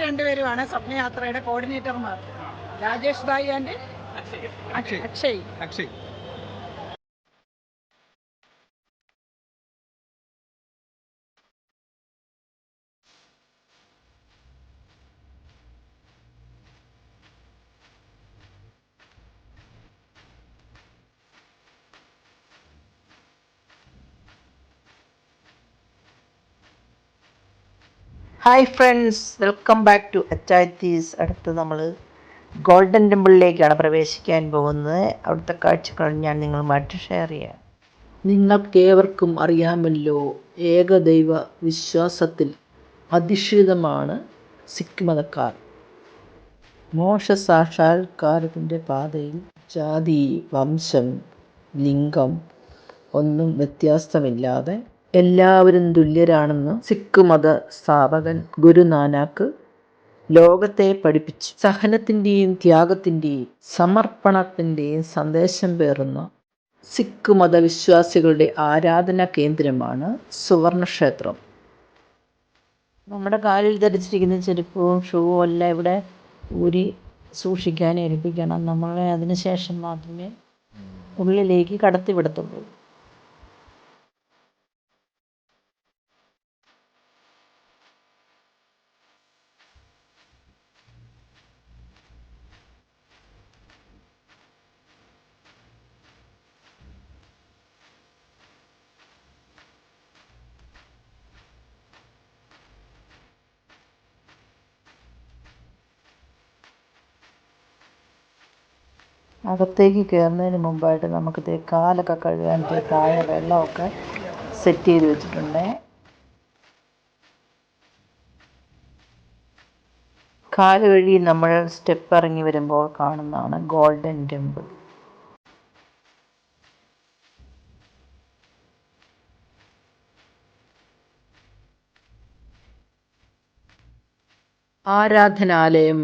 രണ്ടുപേരുമാണ് സ്വപ്നയാത്രയുടെ കോർഡിനേറ്റർമാർ Rajesh Bhai and Akshay. Akshay. Akshay. Hi friends welcome back to അറ്റാറ്റീസ് അടുത്ത് നമ്മൾ ഗോൾഡൻ ടെമ്പിളിലേക്കാണ് പ്രവേശിക്കാൻ പോകുന്നത്. അവിടുത്തെ കാഴ്ചകൾ ഞാൻ നിങ്ങളുമായിട്ട് ഷെയർ ചെയ്യാം. നിങ്ങൾക്കേവർക്കും അറിയാമല്ലോ ഏകദൈവ വിശ്വാസത്തിൽ അധിഷ്ഠിതമാണ് സിഖ് മതക്കാർ. മോശ സാക്ഷാത്കാരത്തിന്റെ പാതയിൽ ജാതി വംശം ലിംഗം ഒന്നും വ്യത്യാസമില്ലാതെ എല്ലാവരും തുല്യരാണെന്ന് സിഖ് മത സ്ഥാപകൻ ഗുരുനാനാക്ക് ലോകത്തെ പഠിപ്പിച്ചു. സഹനത്തിന്റെയും ത്യാഗത്തിന്റെയും സമർപ്പണത്തിന്റെയും സന്ദേശം പേറുന്ന സിഖ് മതവിശ്വാസികളുടെ ആരാധനാ കേന്ദ്രമാണ് സുവർണക്ഷേത്രം. നമ്മുടെ കാലിൽ ധരിച്ചിരിക്കുന്ന ചെരുപ്പവും ഷൂവും എല്ലാം ഇവിടെ ഊരി സൂക്ഷിക്കാൻ ഏൽപ്പിക്കണം. നമ്മളെ അതിനുശേഷം മാത്രമേ ഉള്ളിലേക്ക് കടത്തിവിടത്തുള്ളൂ. അകത്തേക്ക് കയറുന്നതിന് മുമ്പായിട്ട് നമുക്ക് ദേ കാലൊക്കെ കഴുകാൻ ദേ താഴെ വെള്ളമൊക്കെ സെറ്റ് ചെയ്ത് വെച്ചിട്ടുണ്ട്. കാൽ കഴുകി നമ്മൾ സ്റ്റെപ്പ് ഇറങ്ങി വരുമ്പോൾ കാണുന്നതാണ് ഗോൾഡൻ ടെമ്പിൾ ആരാധനാലയം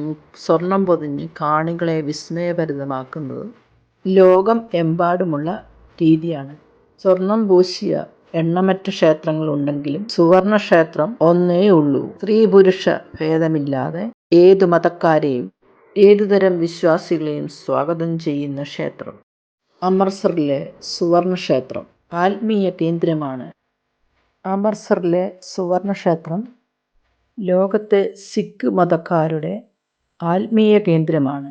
സ്വർണം പൊതിഞ്ഞ് കാണികളെ വിസ്മയഭരിതമാക്കുന്നത് ലോകം എമ്പാടുമുള്ള രീതിയാണ്. സ്വർണം പൂശിയ എണ്ണമറ്റ ക്ഷേത്രങ്ങളുണ്ടെങ്കിലും സുവർണ ക്ഷേത്രം ഒന്നേ ഉള്ളൂ. സ്ത്രീ പുരുഷ ഭേദമില്ലാതെ ഏതു മതക്കാരെയും ഏതുതരം വിശ്വാസികളെയും സ്വാഗതം ചെയ്യുന്ന ക്ഷേത്രം. അമൃത്സറിലെ സുവർണ ക്ഷേത്രം ആത്മീയ കേന്ദ്രമാണ്. അമൃത്സറിലെ സുവർണ ക്ഷേത്രം ലോകത്തെ സിഖ് മതക്കാരുടെ ആത്മീയ കേന്ദ്രമാണ്.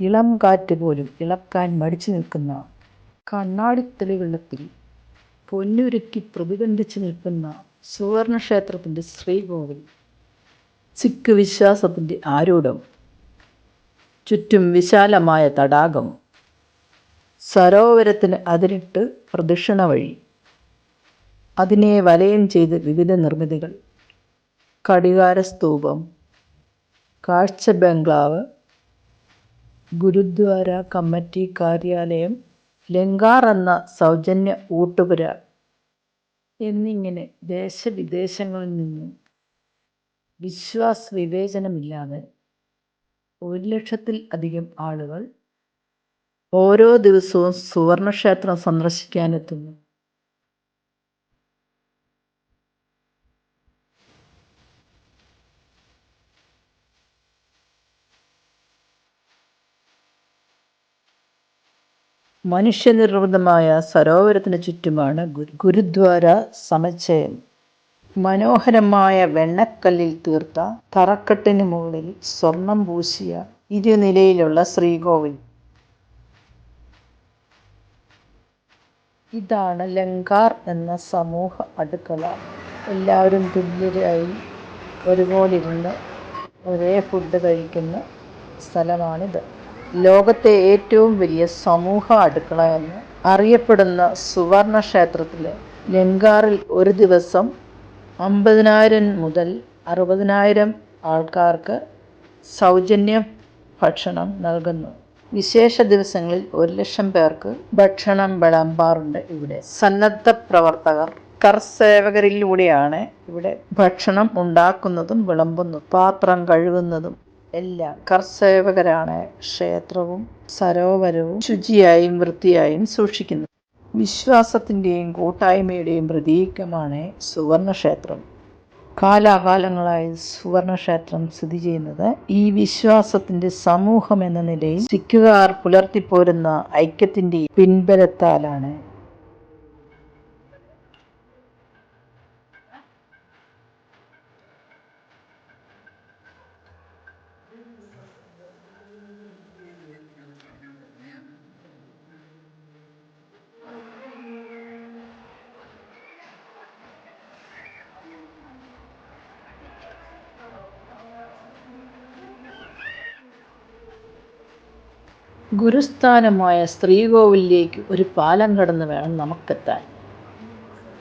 ഇളം കാറ്റ് പോലും ഇളക്കാൻ മടിച്ചു നിൽക്കുന്ന കണ്ണാടിത്തെളിവെള്ളത്തിൽ പൊന്നുരുക്കി പ്രതിബന്ധിച്ച് നിൽക്കുന്ന സുവർണക്ഷേത്രത്തിന്റെ ശ്രീകോവിൽ സിഖ് വിശ്വാസത്തിന്റെ ആരൂഢം ചുറ്റും വിശാലമായ തടാകം. സരോവരത്തിന് അതിരിട്ട് പ്രദക്ഷിണ വഴി. അതിനെ വലയം ചെയ്ത് വിവിധ നിർമ്മിതികൾ. കടികാരസ്തൂപം. കാഴ്ച ബംഗ്ലാവ് ഗുരുദ്വാര കമ്മിറ്റി കാര്യാലയം. ലങ്കാർ എന്ന സൗജന്യ ഊട്ടുപുര. എന്നിങ്ങനെ ദേശവിദേശങ്ങളിൽ നിന്ന് വിശ്വാസ വിവേചനമില്ലാതെ ഒരു ലക്ഷത്തിൽ അധികം ആളുകൾ ഓരോ ദിവസവും സുവർണക്ഷേത്രം സന്ദർശിക്കാനെത്തുന്നു. മനുഷ്യനിർമ്മിതമായ സരോവരത്തിന് ചുറ്റുമാണ് ഗുരു ഗുരുദ്വാര സമുച്ചയം. മനോഹരമായ വെണ്ണക്കല്ലിൽ തീർത്ത തറക്കെട്ടിന് മുകളിൽ സ്വർണം പൂശിയ ഇരുനിലയിലുള്ള ശ്രീകോവിൽ. ഇതാണ് ലങ്കാർ എന്ന സമൂഹ അടുക്കള. എല്ലാവരും തുല്യരായി ഒരുപോലെ ഇരുന്ന് ഒരേ ഫുഡ് കഴിക്കുന്ന സ്ഥലമാണിത്. ലോകത്തെ ഏറ്റവും വലിയ സമൂഹ അടുക്കള എന്ന് അറിയപ്പെടുന്ന സുവർണ ക്ഷേത്രത്തിലെ ലങ്കാറിൽ ഒരു ദിവസം അമ്പതിനായിരം മുതൽ അറുപതിനായിരം ആൾക്കാർക്ക് സൗജന്യ ഭക്ഷണം നൽകുന്നു. വിശേഷ ദിവസങ്ങളിൽ ഒരു ലക്ഷം പേർക്ക് ഭക്ഷണം വിളമ്പാറുണ്ട് ഇവിടെ. സന്നദ്ധ പ്രവർത്തകർ കർസേവകരിലൂടെയാണ് ഇവിടെ ഭക്ഷണം ഉണ്ടാക്കുന്നതും വിളമ്പുന്നതും പാത്രം കഴുകുന്നതും എല്ലാം. കർസേവകരാണ് ക്ഷേത്രവും സരോവരവും ശുചിയായും വൃത്തിയായും സൂക്ഷിക്കുന്നത്. വിശ്വാസത്തിന്റെയും കൂട്ടായ്മയുടെയും പ്രതീകമാണ് സുവർണക്ഷേത്രം. കാലാകാലങ്ങളായി സുവർണക്ഷേത്രം സ്ഥിതി ചെയ്യുന്നത് ഈ വിശ്വാസത്തിന്റെ സമൂഹം എന്ന നിലയിൽ സിഖുകാർ പുലർത്തിപ്പോരുന്ന ഐക്യത്തിന്റെ പിൻബലത്താലാണ്. ഗുരുസ്ഥാനമായ ശ്രീകോവിലേക്ക് ഒരു പാലം കടന്ന് വേണം നമുക്കെത്താൻ.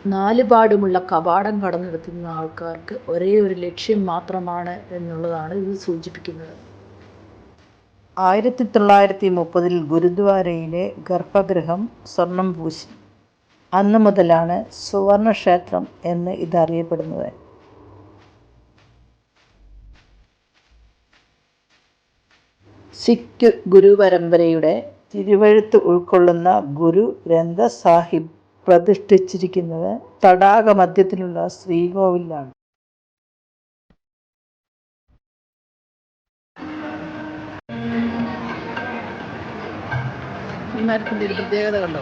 നാലുപാടുമുള്ള കവാടം കടന്നെടുത്തുന്ന ആൾക്കാർക്ക് ഒരേ ഒരു ലക്ഷ്യം മാത്രമാണ് എന്നുള്ളതാണ് ഇത് സൂചിപ്പിക്കുന്നത്. ആയിരത്തി തൊള്ളായിരത്തി മുപ്പതിൽ ഗുരുദ്വാരയിലെ ഗർഭഗൃഹം സ്വർണം പൂശി. അന്ന് മുതലാണ് സുവർണക്ഷേത്രം എന്ന് ഇതറിയപ്പെടുന്നത്. സിഖ് ഗുരുപരമ്പരയുടെ തിരുവഴുത്ത് ഉൾക്കൊള്ളുന്ന ഗുരു ഗ്രന്ഥ സാഹിബ് പ്രതിഷ്ഠിച്ചിരിക്കുന്നത് തടാക മധ്യത്തിലുള്ള ശ്രീകോവിലാണ്. പ്രത്യേകത കണ്ടോ?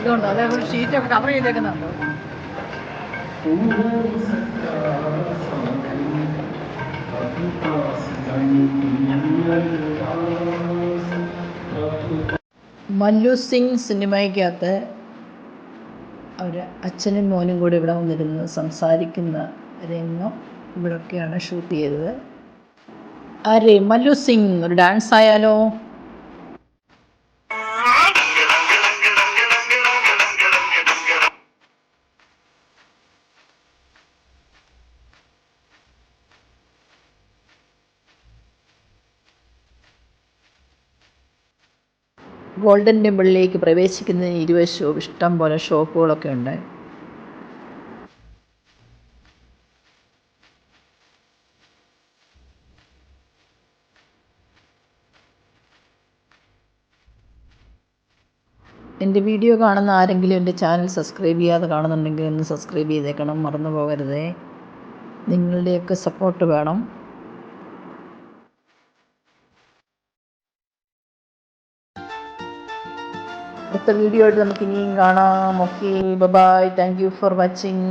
ഇതുണ്ടോ? അതേപോലെ ഷീറ്റൊക്കെ കവർ ചെയ്തേക്കുന്നുണ്ടോ? മല്ലു സിംഗ് സിനിമയ്ക്കകത്ത് അവർ അച്ഛനും മോനും കൂടി ഇവിടെ വന്നിരുന്ന് സംസാരിക്കുന്ന രംഗം ഇവിടൊക്കെയാണ് ഷൂട്ട് ചെയ്തത്. അരെ മല്ലു സിംഗ് ഒരു ഡാൻസ് ആയാലോ? ഗോൾഡൻ ടെമ്പിളിലേക്ക് പ്രവേശിക്കുന്നതിന് ഇരുവശവും ഇഷ്ടം പോലെ ഷോപ്പുകളൊക്കെ ഉണ്ട്. എന്റെ വീഡിയോ കാണുന്ന ആരെങ്കിലും എന്റെ ചാനൽ സബ്സ്ക്രൈബ് ചെയ്യാതെ കാണുന്നുണ്ടെങ്കിൽ ഒന്ന് സബ്സ്ക്രൈബ് ചെയ്തേക്കണം മറന്നു പോകരുതേ. നിങ്ങളുടെയൊക്കെ സപ്പോർട്ട് വേണം. അടുത്ത വീഡിയോ ആയിട്ട് നമുക്ക് ഇനിയും കാണാം. Okay bye thank you for watching